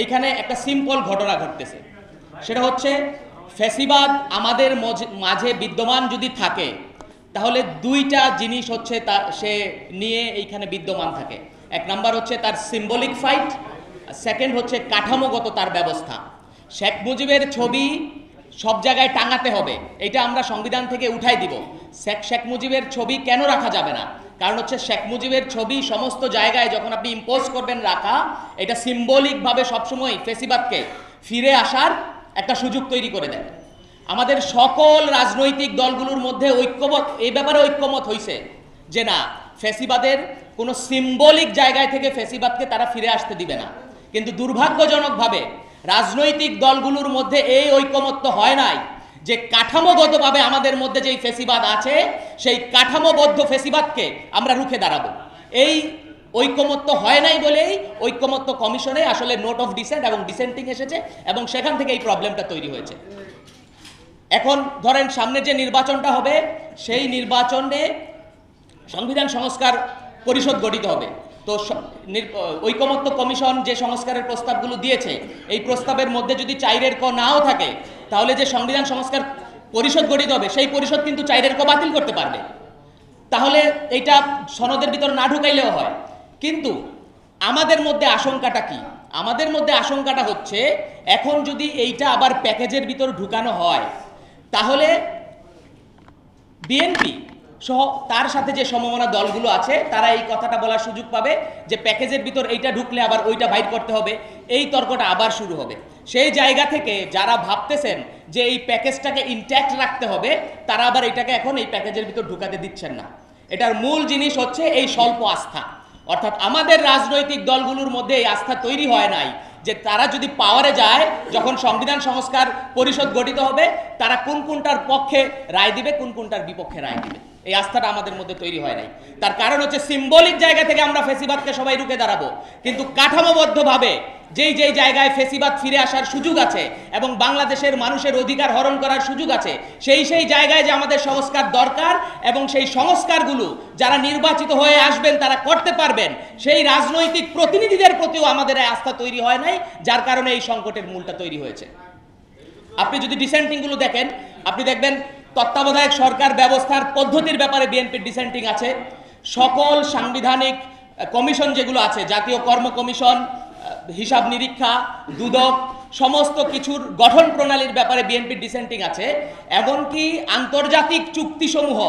এইখানে একটা সিম্পল ঘটনা ঘটতেছে। সেটা হচ্ছে, ফ্যাসিবাদ আমাদের মাঝে বিদ্যমান যদি থাকে, তাহলে দুইটা জিনিস হচ্ছে তা সে নিয়ে এইখানে বিদ্যমান থাকে। এক নাম্বার হচ্ছে তার সিম্বলিক ফাইট সেকেন্ড হচ্ছে কাঠামোগত তার ব্যবস্থা। শেখ মুজিবের ছবি সব জায়গায় টাঙাতে হবে, এটা আমরা সংবিধান থেকে উঠাই দিব। শেখ শেখ মুজিবের ছবি কেন রাখা যাবে না? কারণ হচ্ছে শেখ মুজিবের ছবি সমস্ত জায়গায় যখন আপনি ইম্পোজ করবেন রাখা, এটা সিম্বলিকভাবে সবসময় ফেসিবাদকে ফিরে আসার একটা সুযোগ তৈরি করে দেয়। আমাদের সকল রাজনৈতিক দলগুলোর মধ্যে ঐক্যমত এই ব্যাপারে ঐক্যমত হয়েছে যে না, ফেসিবাদের কোনো সিম্বলিক জায়গায় থেকে ফেসিবাদকে তারা ফিরে আসতে দিবে না। কিন্তু দুর্ভাগ্যজনকভাবে রাজনৈতিক দলগুলোর মধ্যে এই ঐকমত্য হয় নাই। যে কাঠামোগতভাবে আমাদের মধ্যে যেই ফেসিবাদ আছে, সেই কাঠামোবদ্ধ ফেসিবাদকে আমরা রুখে দাঁড়াবো। এই ঐকমত্য হয় নাই বলেই ঐকমত্য কমিশনে আসলে নোট অফ ডিসেন্ট এবং ডিসেন্টিং এসেছে এবং সেখান থেকে এই প্রবলেমটা তৈরি হয়েছে। এখন ধরেন সামনে যে নির্বাচনটা হবে, সেই নির্বাচনে সংবিধান সংস্কার পরিষদ গঠিত হবে। তো ঐকমত্য কমিশন যে সংস্কারের প্রস্তাবগুলো দিয়েছে, এই প্রস্তাবের মধ্যে যদি চাইরের ক নাও থাকে তাহলে যে সংবিধান সংস্কার পরিষদ গঠিত হবে, সেই পরিষদ কিন্তু ক বাতিল করতে পারবে। তাহলে এইটা সনদের ভিতর না ঢুকাইলেও হয়। কিন্তু আমাদের মধ্যে আশঙ্কাটা কি? আমাদের মধ্যে আশঙ্কাটা হচ্ছে, এখন যদি এইটা আবার প্যাকেজের ভিতর ঢুকানো হয়, তাহলে বিএনপি সহ তার সাথে যে সমমনা দলগুলো আছে, তারা এই কথাটা বলার সুযোগ পাবে যে প্যাকেজের ভিতর এইটা ঢুকলে আবার ওইটা বাইর করতে হবে। এই তর্কটা আবার শুরু হবে। সেই জায়গা থেকে যারা ভাবতেছেন যে এই প্যাকেজটাকে ইনট্যাক্ট রাখতে হবে, তারা আবার এটাকে এখন এই প্যাকেজের ভিতর ঢুকাতে দিচ্ছেন না। এটার মূল জিনিস হচ্ছে এই স্বল্প আস্থা। অর্থাৎ আমাদের রাজনৈতিক দলগুলোর মধ্যে এই আস্থা তৈরি হয় নাই যে তারা যদি পাওয়ারে যায়, যখন সংবিধান সংস্কার পরিষদ গঠিত হবে, তারা কোন কোনটার পক্ষে রায় দিবে, কোন কোনটার বিপক্ষে রায় দিবে। এই আস্থাটা আমাদের মধ্যে তৈরি হয় নাই। তার কারণ হচ্ছে সিম্বলিক জায়গা থেকে আমরা ফেসিবাদকে সবাই রুখে দাঁড়াবো। কিন্তু কাঠামোবদ্ধভাবে যেই যেই জায়গায় ফেসিবাদ ফিরে আসার সুযোগ আছে এবং বাংলাদেশের মানুষের অধিকার হরণ করার সুযোগ আছে, সেই সেই জায়গায় যে আমাদের সংস্কার দরকার এবং সেই সংস্কারগুলো যারা নির্বাচিত হয়ে আসবেন, তারা করতে পারবেন, সেই রাজনৈতিক প্রতিনিধিদের প্রতিও আমাদের আস্থা তৈরি হয় নাই, যার কারণে এই সংকটের মূলটা তৈরি হয়েছে। আপনি যদি ডিসেন্টিংগুলো দেখেন, আপনি দেখবেন তত্ত্বাবধায়ক সরকার ব্যবস্থার পদ্ধতির ব্যাপারে বিএনপির ডিসেন্টিং আছে। সকল সাংবিধানিক কমিশন যেগুলো আছে, জাতীয় কর্ম কমিশন হিসাব নিরীক্ষা, দুদক, সমস্ত কিছুর গঠন প্রণালীর ব্যাপারে বিএনপির ডিসেন্টিং আছে, এমনকি আন্তর্জাতিক চুক্তিসমূহ,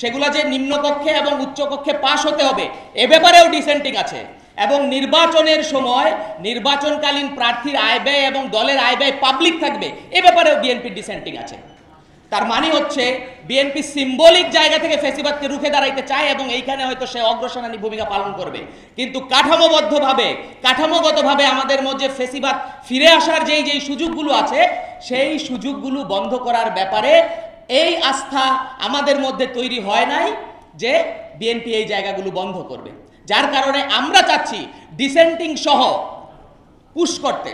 সেগুলো যে নিম্নকক্ষে এবং উচ্চকক্ষে পাশ হতে হবে, এ ব্যাপারেও ডিসেন্টিং আছে। এবং নির্বাচনের সময় নির্বাচনকালীন প্রার্থীর আয় ব্যয় এবং দলের আয় ব্যয় পাবলিক থাকবে, এ ব্যাপারেও বিএনপির ডিসেন্টিং আছে। তার মানে হচ্ছে বিএনপি সিম্বলিক জায়গা থেকে ফেসিবাদকে রুখে দাঁড়াইতে চায় এবং এইখানে হয়তো সে অগ্রসেনানী ভূমিকা পালন করবে। কিন্তু কাঠামোবদ্ধভাবে, কাঠামোগতভাবে আমাদের মধ্যে ফেসিবাদ ফিরে আসার যেই যেই সুযোগগুলো আছে, সেই সুযোগগুলো বন্ধ করার ব্যাপারে এই আস্থা আমাদের মধ্যে তৈরি হয় নাই যে বিএনপি এই জায়গাগুলো বন্ধ করবে। যার কারণে আমরা চাচ্ছি ডিসেন্টিং সহ পুশ করতে,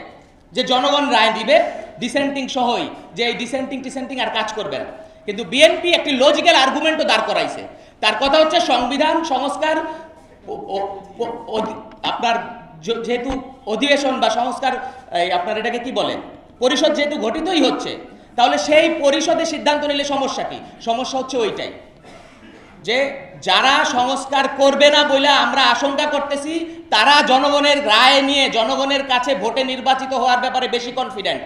যে জনগণ রায় দিবে। ডিসেন্টিং সহই, যে এই ডিসেন্টিং টিসেন্টিং আর কাজ করবে না। কিন্তু বিএনপি একটি লজিক্যাল আর্গুমেন্টও দাঁড় করাইছে। তার কথা হচ্ছে সংবিধান, সংস্কার আপনার যেহেতু অধিবেশন বা সংস্কার আপনার এটাকে কি বলেন পরিষদ যেহেতু গঠিতই হচ্ছে, তাহলে সেই পরিষদে সিদ্ধান্ত নিলে সমস্যা কি? সমস্যা হচ্ছে ওইটাই, যে যারা সংস্কার করবে না বলে আমরা আশঙ্কা করতেছি, তারা জনগণের রায় নিয়ে, জনগণের কাছে ভোটে নির্বাচিত হওয়ার ব্যাপারে বেশি কনফিডেন্ট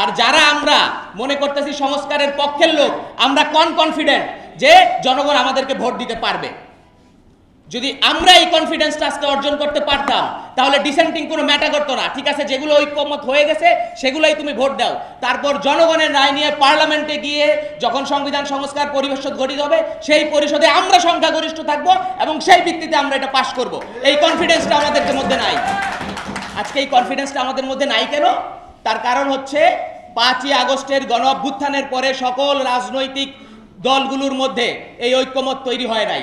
আর যারা আমরা মনে করতেছি সংস্কারের পক্ষের লোক, আমরা কন কনফিডেন্ট যে জনগণ আমাদেরকে ভোট দিতে পারবে। যদি আমরা এই কনফিডেন্সটা আজকে অর্জন করতে পারতাম, তাহলে ডিসেন্টিং কোনো ম্যাটার করতো না। ঠিক আছে, যেগুলো ঐক্যমত হয়ে গেছে, সেগুলোই তুমি ভোট দাও। তারপর জনগণের রায় নিয়ে পার্লামেন্টে গিয়ে যখন সংবিধান সংস্কার পরিষদ গঠিত হবে, সেই পরিষদে আমরা সংখ্যাগরিষ্ঠ থাকব এবং সেই ভিত্তিতে আমরা এটা পাশ করব। এই কনফিডেন্সটা আমাদের মধ্যে নাই। আজকে এই কনফিডেন্সটা আমাদের মধ্যে নাই কেন? তার কারণ হচ্ছে পাঁচই আগস্টের গণ অভ্যুত্থানের পরে সকল রাজনৈতিক দলগুলোর মধ্যে এই ঐক্যমত তৈরি হয় নাই।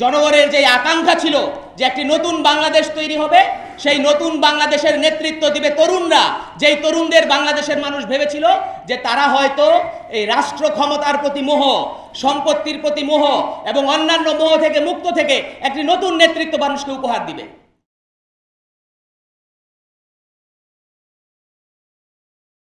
জনগণের যে আকাঙ্ক্ষা ছিল যে একটি নতুন বাংলাদেশ তৈরি হবে, সেই নতুন বাংলাদেশের নেতৃত্ব দিবে তরুণরা। যেই তরুণদের বাংলাদেশের মানুষ ভেবেছিল যে তারা হয়তো এই রাষ্ট্র ক্ষমতার প্রতি মোহ, সম্পত্তির প্রতি মোহ এবং অন্যান্য মোহ থেকে মুক্ত থেকে একটি নতুন নেতৃত্ব মানুষকে উপহার দিবে।